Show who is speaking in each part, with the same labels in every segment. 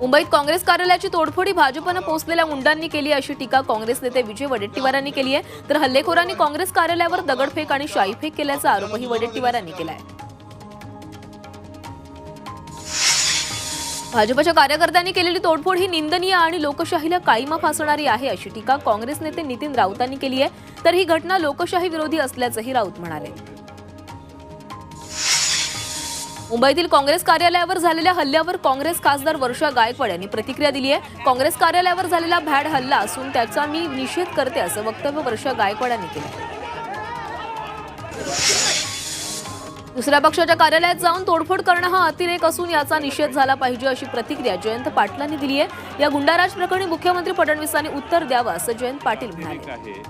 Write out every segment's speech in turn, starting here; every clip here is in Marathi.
Speaker 1: मुंबईत काँग्रेस कार्यालयाची तोडफोडी भाजपनं पोहोचलेल्या मुंडांनी केली अशी टीका काँग्रेस नेते विजय वडेट्टीवारांनी केली आहे. तर हल्लेखोरांनी काँग्रेस कार्यालयावर दगडफेक आणि शाईफेक केल्याचा आरोपही वडेट्टीवारांनी केला आहे भाजपच्या कार्यकर्त्यांनी केलेली तोडफोड ही निंदनीय आणि लोकशाहीला काळीमा फासणारी आहे अशी टीका काँग्रेस नेते नितीन राऊतांनी केली आहे. तर ही घटना लोकशाही विरोधी असल्याचंही राऊत म्हणाले. मुंबईतील काँग्रेस कार्यालयावर झालेल्या हल्ल्यावर काँग्रेस खासदार वर्षा गायकवाड यांनी प्रतिक्रिया दिली आहे. काँग्रेस कार्यालयावर झालेला भॅड हल्ला असून त्याचा मी निषेध करते असं वक्तव्य वर्षा गायकवाड यांनी केलं दुसऱ्या पक्षाच्या कार्यालयात जाऊन तोडफोड करणं हा अतिरेक असून याचा निषेध झाला पाहिजे अशी प्रतिक्रिया जयंत पाटलांनी दिली आहे. या गुंडाराज प्रकरणी मुख्यमंत्री फडणवीसांनी उत्तर द्यावं असं जयंत पाटील म्हणाले.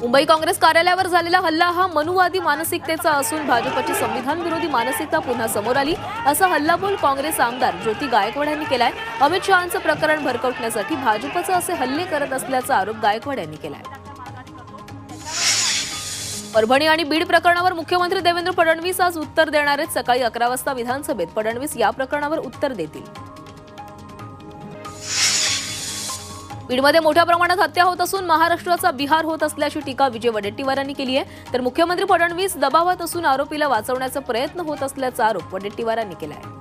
Speaker 1: मुंबई काँग्रेस कार्यालयावर झालेला हल्ला हा मनुवादी मानसिकतेचा असून भाजपची संविधान विरोधी मानसिकता पुन्हा समोर आली. असा हल्लाबोल काँग्रेस आमदार ज्योती गायकवाड यांनी केलाय. अमित शहांचं प्रकरण भरकवण्यासाठी भाजपचं असे हल्ले करत असल्याचा आरोप गायकवाड यांनी केलाय. परभणी आणि बीड प्रकरणावर मुख्यमंत्री देवेंद्र फडणवीस आज उत्तर देणार आहेत. सकाळी अकरा वाजता विधानसभेत फडणवीस या प्रकरणावर उत्तर देतील. बीडमध्ये मोठ्या प्रमाणात हत्या होत असून महाराष्ट्राचा बिहार होत असल्याची टीका विजय वडेट्टीवार यांनी केली आहे. तर मुख्यमंत्री फडणवीस दबावात असून आरोपीला वाचवण्याचा प्रयत्न होत असल्याचा आरोप वडेट्टीवार यांनी केला आहे.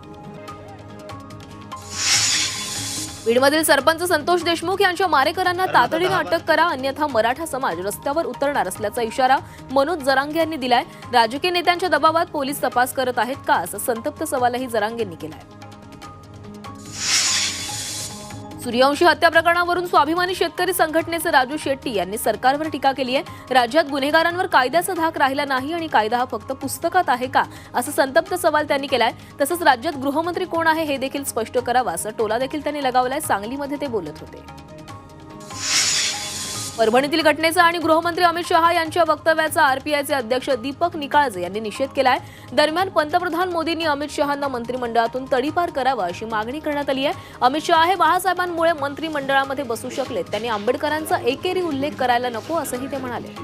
Speaker 1: बीडमधील सरपंच संतोष देशमुख यांच्या मारेकरांना तातडीनं अटक करा अन्यथा मराठा समाज रस्त्यावर उतरणार असल्याचा इशारा मनोज जरांगे यांनी दिलाय. राजकीय नेत्यांच्या दबावात पोलीस तपास करत आहेत का असं संतप्त सवालही जरांगेंनी केलाय. सूर्यवंशी हत्या प्रकरणावरून स्वाभिमानी शेतकरी संघटनेचे राजू शेट्टी यांनी सरकारवर टीका केली आहे. राज्यात गुन्हेगारांवर कायद्याचा धाक राहिला नाही आणि कायदा हा फक्त पुस्तकात आहे का? असं संतप्त सवाल त्यांनी केलाय. तसंच राज्यात गृहमंत्री कोण आहे हे देखील स्पष्ट करावं असं टोला देखील त्यांनी लगावलाय. सांगलीमध्ये ते बोलत होते. परभणीतील घटनेचा आणि गृहमंत्री अमित शहा यांच्या वक्तव्याचा आरपीआयचे अध्यक्ष दीपक निकाळजे यांनी निषेध केलाय. दरम्यान पंतप्रधान मोदींनी अमित शहांना मंत्रिमंडळातून तडीपार करावं अशी मागणी करण्यात आली आहे. अमित शहा हे बाळासाहेबांमुळे मंत्रिमंडळामध्ये बसू शकलेत. त्यांनी आंबेडकरांचा एकेरी उल्लेख करायला नको असंही ते म्हणाले.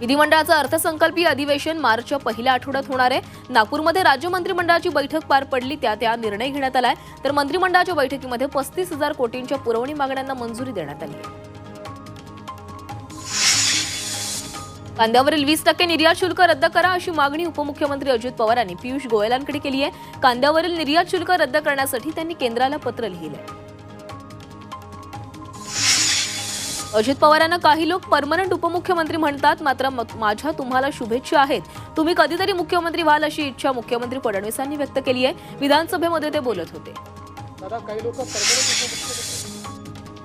Speaker 1: विधिमंडळाचं अर्थसंकल्पीय अधिवेशन मार्चच्या पहिल्या आठवड्यात होणार आहे. नागपूरमध्ये राज्य मंत्रिमंडळाची बैठक पार पडली त्यात या निर्णय घेण्यात आलाय. तर मंत्रिमंडळाच्या बैठकीमध्ये पस्तीस हजार कोटींच्या पुरवणी मागण्यांना मंजुरी देण्यात आली आहे. कांद्यावरील वीस टक्के निर्यात शुल्क रद्द करा अशी मागणी उपमुख्यमंत्री अजित पवार यांनी. पियुष गोयलांकडे केली आहे. कांद्यावरील निर्यात शुल्क रद्द करण्यासाठी त्यांनी केंद्राला पत्र लिहिलंय. अजित पवारांना काही लोक परमनंट उपमुख्यमंत्री म्हणतात मात्र माझ्या तुम्हाला शुभेच्छा आहेत. तुम्ही कधीतरी मुख्यमंत्री व्हाल अशी इच्छा मुख्यमंत्री फडणवीसांनी व्यक्त केली आहे. विधानसभेमध्ये ते बोलत होते.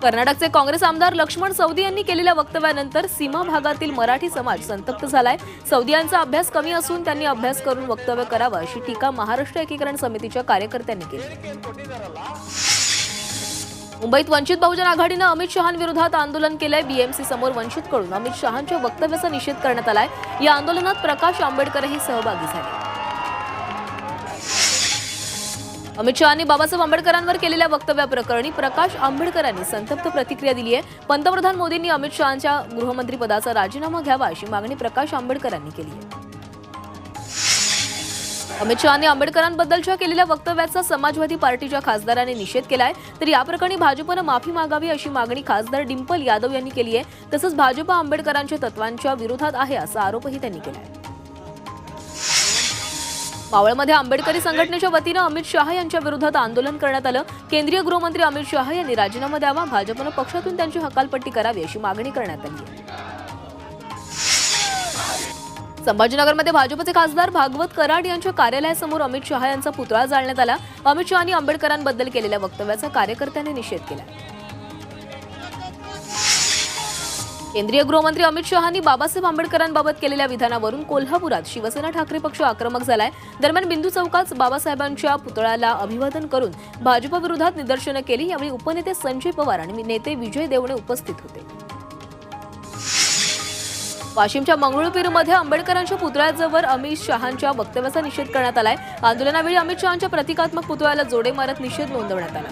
Speaker 1: कर्नाटकचे काँग्रेस आमदार लक्ष्मण सौदी यांनी केलेल्या वक्तव्यानंतर सीमा भागातील मराठी समाज संतप्त झालाय. सौदी यांचा अभ्यास कमी असून त्यांनी अभ्यास करून वक्तव्य करावं अशी टीका महाराष्ट्र एकीकरण समितीच्या कार्यकर्त्यांनी केली. मुंबईत वंचित बहुजन आघाडीनं अमित शहांविरोधात आंदोलन केलंय. बीएमसी समोर वंचितकडून अमित शहांच्या वक्तव्याचा निषेध करण्यात आलाय. या आंदोलनात प्रकाश आंबेडकरही सहभागी झाले. अमित शहानी बाबासाहेब आंबेडकरांवर केलेल्या वक्तव्याप्रकरणी प्रकाश आंबेडकरांनी संतप्त प्रतिक्रिया दिली आहे पंतप्रधान मोदींनी अमित शहांच्या गृहमंत्री पदाचा राजीनामा घ्यावा अशी मागणी प्रकाश आंबेडकरांनी केली आहे अमित शहाने आंबेडकरांबद्दलच्या केलेल्या वक्तव्याचा समाजवादी पार्टीच्या खासदारांनी निषेध केलाय. तर या प्रकरणी भाजपनं माफी मागावी अशी मागणी खासदार डिंपल यादव यांनी केली आहे. तसंच भाजप आंबेडकरांच्या तत्वांच्या विरोधात आहे असा आरोपही त्यांनी केलाय. मावळमध्ये आंबेडकरी संघटनेच्या वतीनं अमित शहा यांच्या विरोधात आंदोलन करण्यात आलं. केंद्रीय गृहमंत्री अमित शहा यांनी राजीनामा द्यावा. भाजपनं पक्षातून त्यांची हकालपट्टी करावी अशी मागणी करण्यात आली आहे. संभाजीनगरमध्ये भाजपचे खासदार भागवत कराड यांच्या कार्यालयासमोर अमित शहा यांचा पुतळा जाळण्यात आला. अमित शहानी आंबेडकरांबद्दल केलेल्या वक्तव्याचा कार्यकर्त्यांनी निषेध केला. केंद्रीय गृहमंत्री अमित शहानी बाबासाहेब आंबेडकरांबाबत केलेल्या विधानावरून कोल्हापुरात शिवसेना ठाकरे पक्ष आक्रमक झालाय. दरम्यान बिंदू चौकात बाबासाहेबांच्या पुतळ्याला अभिवादन करून भाजपविरोधात निदर्शनं केली. यावेळी उपनेते संजय पवार आणि नेते विजय देवणे उपस्थित होते. वाशिमच्या मंगळूरपीरमध्ये आंबेडकरांच्या पुतळ्याजवळ अमित शहांच्या वक्तव्याचा निषेध करण्यात आलाय. आंदोलनावेळी अमित शहांच्या प्रतिकात्मक पुतळ्याला जोडे मारत निषेध नोंदवण्यात आला.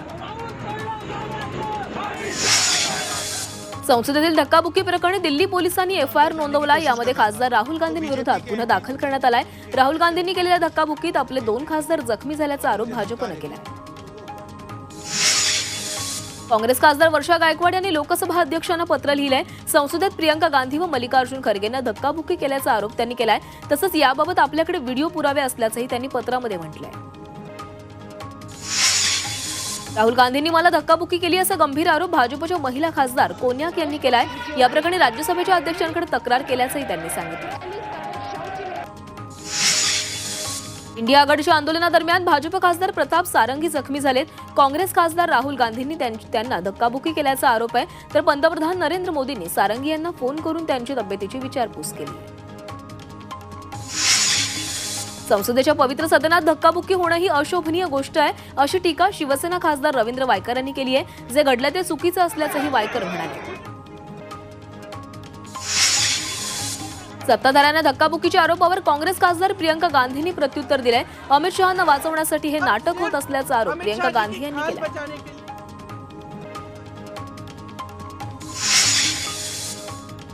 Speaker 1: संसदेतील धक्काबुक्की प्रकरणी दिल्ली पोलिसांनी एफआयआर नोंदवला. यामध्ये खासदार राहुल गांधींविरोधात गुन्हा दाखल करण्यात आलाय. राहुल गांधींनी केलेल्या धक्काबुक्कीत आपले दोन खासदार जखमी झाल्याचा आरोप भाजपनं केला काँग्रेस खासदार वर्षा गायकवाड यांनी लोकसभा अध्यक्षांना पत्र लिहिलंय. संसदेत प्रियंका गांधी व मल्लिकार्जुन खरगेंना धक्काबुक्की केल्याचा आरोप त्यांनी केलाय. तसंच याबाबत आपल्याकडे व्हिडिओ पुरावे असल्याचंही त्यांनी पत्रामध्ये म्हटलंय. राहुल गांधींनी मला धक्काबुक्की केली असा गंभीर आरोप भाजपच्या महिला खासदार कोन्याक यांनी केलाय. या प्रकरणी राज्यसभेच्या अध्यक्षांकडे तक्रार केल्याचंही त्यांनी सांगितलं इंडिया आघाडीच्या आंदोलनादरम्यान भाजप खासदार प्रताप सारंगी जखमी झालेत. काँग्रेस खासदार राहुल गांधींनी त्यांना धक्काबुक्की केल्याचा आरोप आहे. तर पंतप्रधान नरेंद्र मोदींनी सारंगी यांना फोन करून त्यांची तब्येतीची विचारपूस केली. संसदेच्या पवित्र सदनात धक्काबुक्की होणं ही अशोभनीय गोष्ट आहे अशी टीका शिवसेना खासदार रवींद्र वायकर यांनी केली आहे. जे घडलं ते चुकीचं असल्याचंही वायकर म्हणाले. सत्ताधाऱ्यांना धक्काबुक्कीच्या आरोपावर काँग्रेस खासदार प्रियंका गांधींनी प्रत्युत्तर दिलंय. अमित शहांना वाचवण्यासाठी हे नाटक होत असल्याचा आरोप प्रियंका गांधी यांनी केला.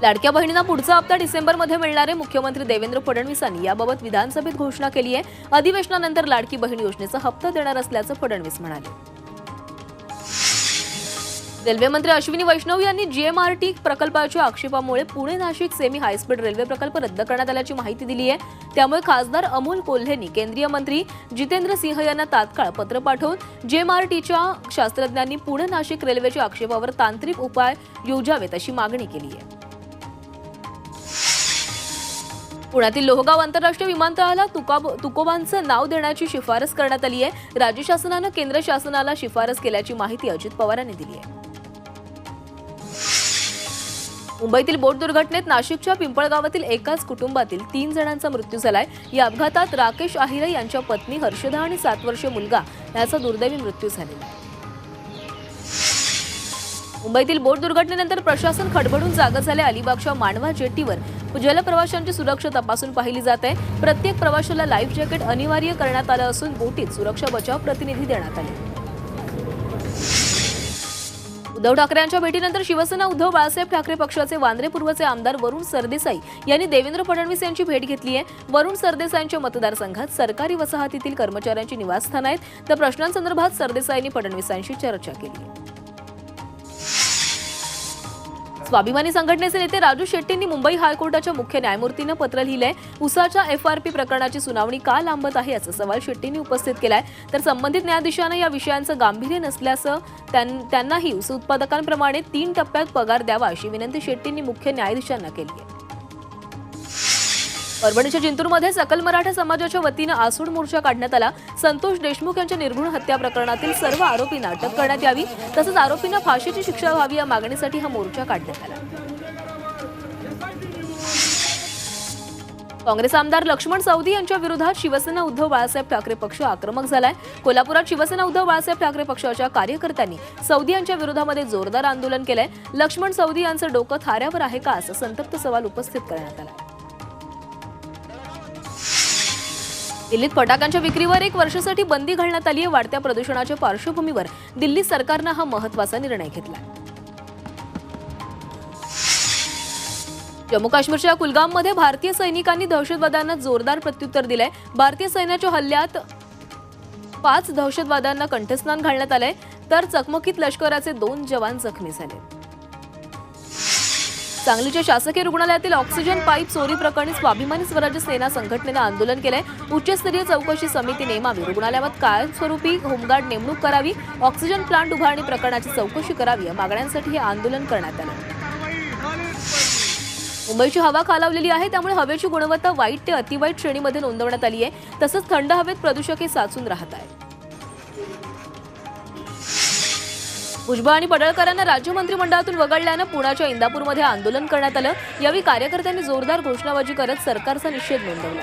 Speaker 1: लाडक्या बहिणींना पुढचा हप्ता डिसेंबरमध्ये मिळणारे मुख्यमंत्री देवेंद्र फडणवीसांनी याबाबत विधानसभेत घोषणा केली आहे. अधिवेशनानंतर लाडकी बहीण योजनेचा हप्ता देणार असल्याचं फडणवीस म्हणाले. रेल्वे मंत्री अश्विनी वैष्णव यांनी जीएमआरटी प्रकल्पाच्या आक्षेपामुळे Pune Nashik semi high speed railway प्रकल्प रद्द करण्यात आल्याची माहिती दिली आहे त्यामुळे खासदार अमोल कोल्हेंनी केंद्रीय मंत्री जितेंद्र सिंह यांना तात्काळ पत्र पाठवून जेएमआरटीच्या शास्त्रज्ञांनी पुणे नाशिक रेल्वेच्या आक्षेपावर तांत्रिक उपाय योजावेत अशी मागणी केली आहे. पुण्यातील लोहगाव आंतरराष्ट्रीय विमानतळाला तुकोबांचं नाव देण्याची शिफारस करण्यात आली आहे राज्य शासनानं केंद्र शासनाला शिफारस केल्याची माहिती अजित पवार यांनी दिली आहे मुंबईतील बोट दुर्घटनेत नाशिकच्या पिंपळगावातील एकाच कुटुंबातील तीन जणांचा मृत्यू झालाय. या अपघातात राकेश आहिरे यांच्या पत्नी हर्षदा आणि सात वर्षीय मुलगा याचा दुर्दैवी मृत्यू झालेला आहे. मुंबईतील बोट दुर्घटनेनंतर प्रशासन खडबडून जागा झाले अलिबागच्या मांडवा जेटीवर. जलप्रवाशांची सुरक्षा तपासून पाहिली जात आहे. प्रत्येक प्रवाशाला लाईफ जॅकेट अनिवार्य करण्यात आलं असून बोटीत सुरक्षा बचाव प्रतिनिधी देण्यात आले. उद्धव ठाकरेंच्या भेटीनंतर शिवसेना उद्धव बाळासाहेब ठाकरे पक्षाचे वांद्रे पूर्वचे आमदार वरुण सरदेसाई यांनी देवेंद्र फडणवीस यांची भेट घेतली आहे. वरुण सरदेसाईंच्या मतदारसंघात सरकारी वसाहतीतील कर्मचाऱ्यांची निवासस्थान आहेत. तर प्रश्नांसंदर्भात सरदेसाईंनी फडणवीसांशी चर्चा केली स्वाभिमानी संघटनेचे नेते राजू शेट्टींनी मुंबई हायकोर्टाच्या मुख्य न्यायमूर्तीनं पत्र लिहिलंय. उसाच्या एफआरपी प्रकरणाची सुनावणी का लांबत आहे असा सवाल शेट्टींनी उपस्थित केलाय. तर संबंधित न्यायाधीशानं या विषयांचं गांभीर्य नसल्याचं त्यां- त्यांनाही उस उत्पादकांप्रमाणे तीन टप्प्यात पगार द्यावा अशी विनंती शेट्टींनी मुख्य न्यायाधीशांना केली आहे परभणीच्या जिंतूरमध्ये सकल मराठा समाजाच्या वतीनं आसूड मोर्चा काढण्यात आला. संतोष देशमुख यांच्या निर्गुण हत्या प्रकरणातील सर्व आरोपींना अटक करण्यात यावी तसंच आरोपींना फाशीची शिक्षा व्हावी या मागणीसाठी हा मोर्चा काढण्यात आला. काँग्रेस आमदार लक्ष्मण सौदी यांच्या विरोधात शिवसेना उद्धव बाळासाहेब ठाकरे पक्ष आक्रमक झालाय. कोल्हापुरात शिवसेना उद्धव बाळासाहेब ठाकरे पक्षाच्या कार्यकर्त्यांनी सौदी यांच्या विरोधामध्ये जोरदार आंदोलन केलंय. लक्ष्मण सौदी यांचं डोकं थाऱ्यावर आहे का असं संतप्त सवाल उपस्थित करण्यात आला. दिल्लीत फटाक्यांच्या विक्रीवर एक वर्षासाठी बंदी घालण्यात आली आहे. वाढत्या प्रदूषणाच्या पार्श्वभूमीवर दिल्ली सरकारनं हा महत्त्वाचा निर्णय घेतला जम्मू काश्मीरच्या कुलगाममध्ये भारतीय सैनिकांनी दहशतवाद्यांना जोरदार प्रत्युत्तर दिलंय. भारतीय सैन्याच्या हल्ल्यात पाच दहशतवाद्यांना कंठस्नान घालण्यात आलंय. तर चकमकीत लष्कराचे दोन जवान जखमी झाले. सांगलीच्या शासकीय रुग्णालयातील ऑक्सिजन पाईप चोरी प्रकरणी स्वाभिमानी स्वराज्य सेना संघटनेनं आंदोलन केलंय. उच्चस्तरीय चौकशी समिती नेमावी. रुग्णालयात कायमस्वरूपी होमगार्ड नेमणूक करावी. ऑक्सिजन प्लांट उभारणी प्रकरणाची चौकशी करावी. या मागण्यांसाठी हे आंदोलन करण्यात आलं. मुंबईची हवा खालावलेली आहे त्यामुळे हवेची गुणवत्ता वाईट ते अतिवाईट श्रेणीमध्ये नोंदवण्यात आली आहे तसंच थंड हवेत प्रदूषके साचून राहत आहे भुजबळ आणि पडळकरांना राज्य मंत्रिमंडळातून वगळल्यानं पुण्याच्या इंदापूरमध्ये आंदोलन करण्यात आलं. यावेळी कार्यकर्त्यांनी जोरदार घोषणाबाजी करत सरकारचा निषेध नोंदवला.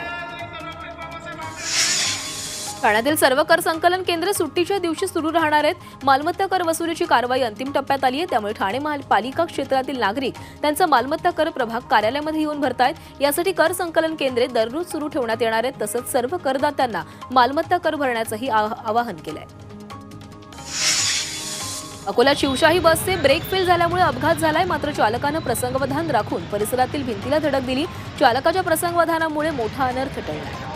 Speaker 1: ठाण्यातील सर्व कर संकलन केंद्र सुट्टीच्या दिवशी सुरू राहणार आहेत. मालमत्ता कर वसुलीची कारवाई अंतिम टप्प्यात आली आहे. त्यामुळे ठाणे महापालिका क्षेत्रातील नागरिक त्यांचा मालमत्ता कर प्रभाग कार्यालयामध्ये येऊन भरतायत. यासाठी कर संकलन केंद्रे दररोज सुरू ठेवण्यात येणार आहेत. तसंच सर्व करदात्यांना मालमत्ता कर भरण्याचंही आवाहन आवाहन आहे अकोला शिवशाही बसचे ब्रेक फेल झाल्यामुळे अपघात झालाय. मात्र चालकानं प्रसंगवधान राखून परिसरातील भिंतीला धडक दिली. चालकाच्या प्रसंगवधानामुळे मोठा अनर्थ टळला.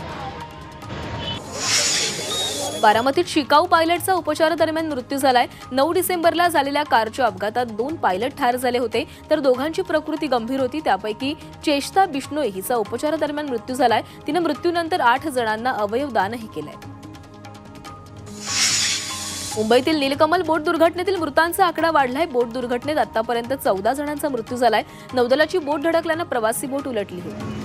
Speaker 1: बारामतीत शिकाऊ पायलटचा उपचारादरम्यान मृत्यू झालाय. नऊ डिसेंबरला झालेल्या कारच्या अपघातात दोन पायलट ठार झाले होते. तर दोघांची प्रकृती गंभीर होती. त्यापैकी चेष्टा बिष्णोई हिचा उपचारादरम्यान मृत्यू झालाय. तिनं मृत्यूनंतर आठ जणांना अवयव दानही केलंय. मुंबईतील नीलकमल बोट दुर्घटनेतील मृतांचा आकडा वाढलाय. बोट दुर्घटनेत आतापर्यंत चौदा जणांचा मृत्यू झालाय. नौदलाची बोट धडकल्यानं प्रवासी बोट उलटली. होती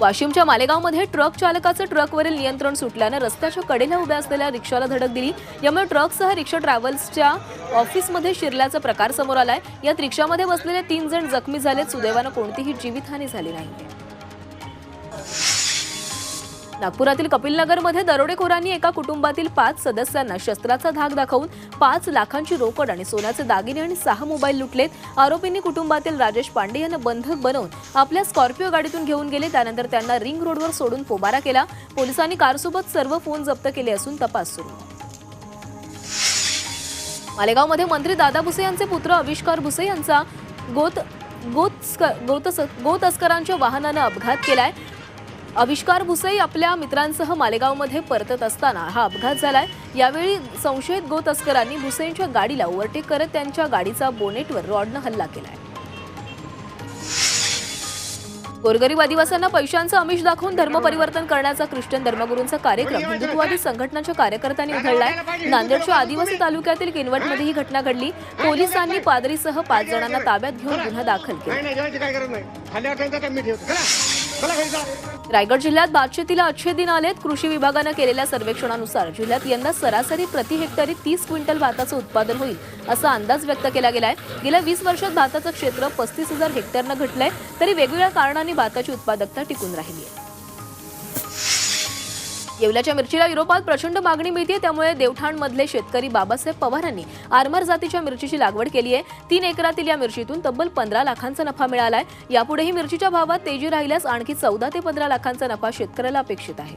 Speaker 1: वाशिमच्या मालेगावमध्ये ट्रक चालकाचं ट्रकवरील नियंत्रण सुटल्यानं रस्त्याच्या कडेला उभ्या असलेल्या रिक्षाला धडक दिली. यामुळे ट्रकसह रिक्षा ट्रॅव्हल्सच्या ऑफिसमध्ये शिरल्याचा प्रकार समोर आलाय. यात रिक्षामध्ये बसलेले तीन जण जखमी झालेत. सुदैवानं कोणतीही जीवितहानी झाली नाही नागपुरातील कपिलनगरमध्ये दरोडेखोरांनी एका कुटुंबातील पाच सदस्यांना शस्त्राचा धाक दाखवून पाच लाखांची रोकड आणि सोन्याचे दागिने आणि सहा मोबाईल लुटलेत. आरोपींनी कुटुंबातील राजेश पांडे यांना बंधक बनवून आपल्या स्कॉर्पिओ गाडीतून घेऊन गेले. त्यानंतर त्यांना रिंग रोडवर सोडून पोबारा केला. पोलिसांनी कारसोबत सर्व फोन जप्त केले असून तपास सुरू. मालेगावमध्ये मंत्री दादा भुसे यांचे पुत्र आविष्कार भुसे यांचा गोत गोत गोतस्करांच्या वाहनानं अपघात केलाय. आविष्कार भुसई आपल्या मित्रांसह मालेगावमध्ये परतत असताना हा अपघात झालाय. यावेळी संशयित गो तस्करांनी भुसईंच्या गाडीला ओव्हरटेक करत त्यांच्या गाडीचा बोनेटवर रॉडनं हल्ला केलाय. गोरगरीब आदिवासींना पैशांचं आमिष दाखवून धर्मपरिवर्तन करण्याचा ख्रिश्चन धर्मगुरूंचा कार्यक्रम हिंदुत्ववादी संघटनाच्या कार्यकर्त्यांनी उघडलाय नांदेडच्या आदिवासी तालुक्यातील किनवटमध्ये ही घटना घडली. पोलिसांनी पादरीसह पाच जणांना ताब्यात घेऊन गुन्हा दाखल केला. रायगड जिल्ह्यात भातशेतीला अच्छे दिन आलेत. कृषी विभागानं केलेल्या सर्वेक्षणानुसार जिल्ह्यात यंदा सरासरी प्रति हेक्टरी तीस क्विंटल भाताचं उत्पादन होईल असा अंदाज व्यक्त केला गेलाय. गेल्या वीस वर्षात भाताचं क्षेत्र पस्तीस हजार हेक्टरनं घटलंय तरी वेगवेगळ्या कारणांनी भाताची उत्पादकता टिकून राहिली आहे येवल्याच्या मिरचीला युरोपात प्रचंड मागणी मिळते त्यामुळे देवठाणमधले शेतकरी बाबासाहेब पवारांनी आरमार जातीच्या मिरचीची लागवड केली आहे. तीन एकरातील या मिरचीतून तब्बल पंधरा लाखांचा नफा मिळालाय. यापुढेही मिरचीच्या भावात तेजी राहिल्यास आणखी चौदा ते पंधरा लाखांचा नफा शेतकऱ्याला अपेक्षित आहे.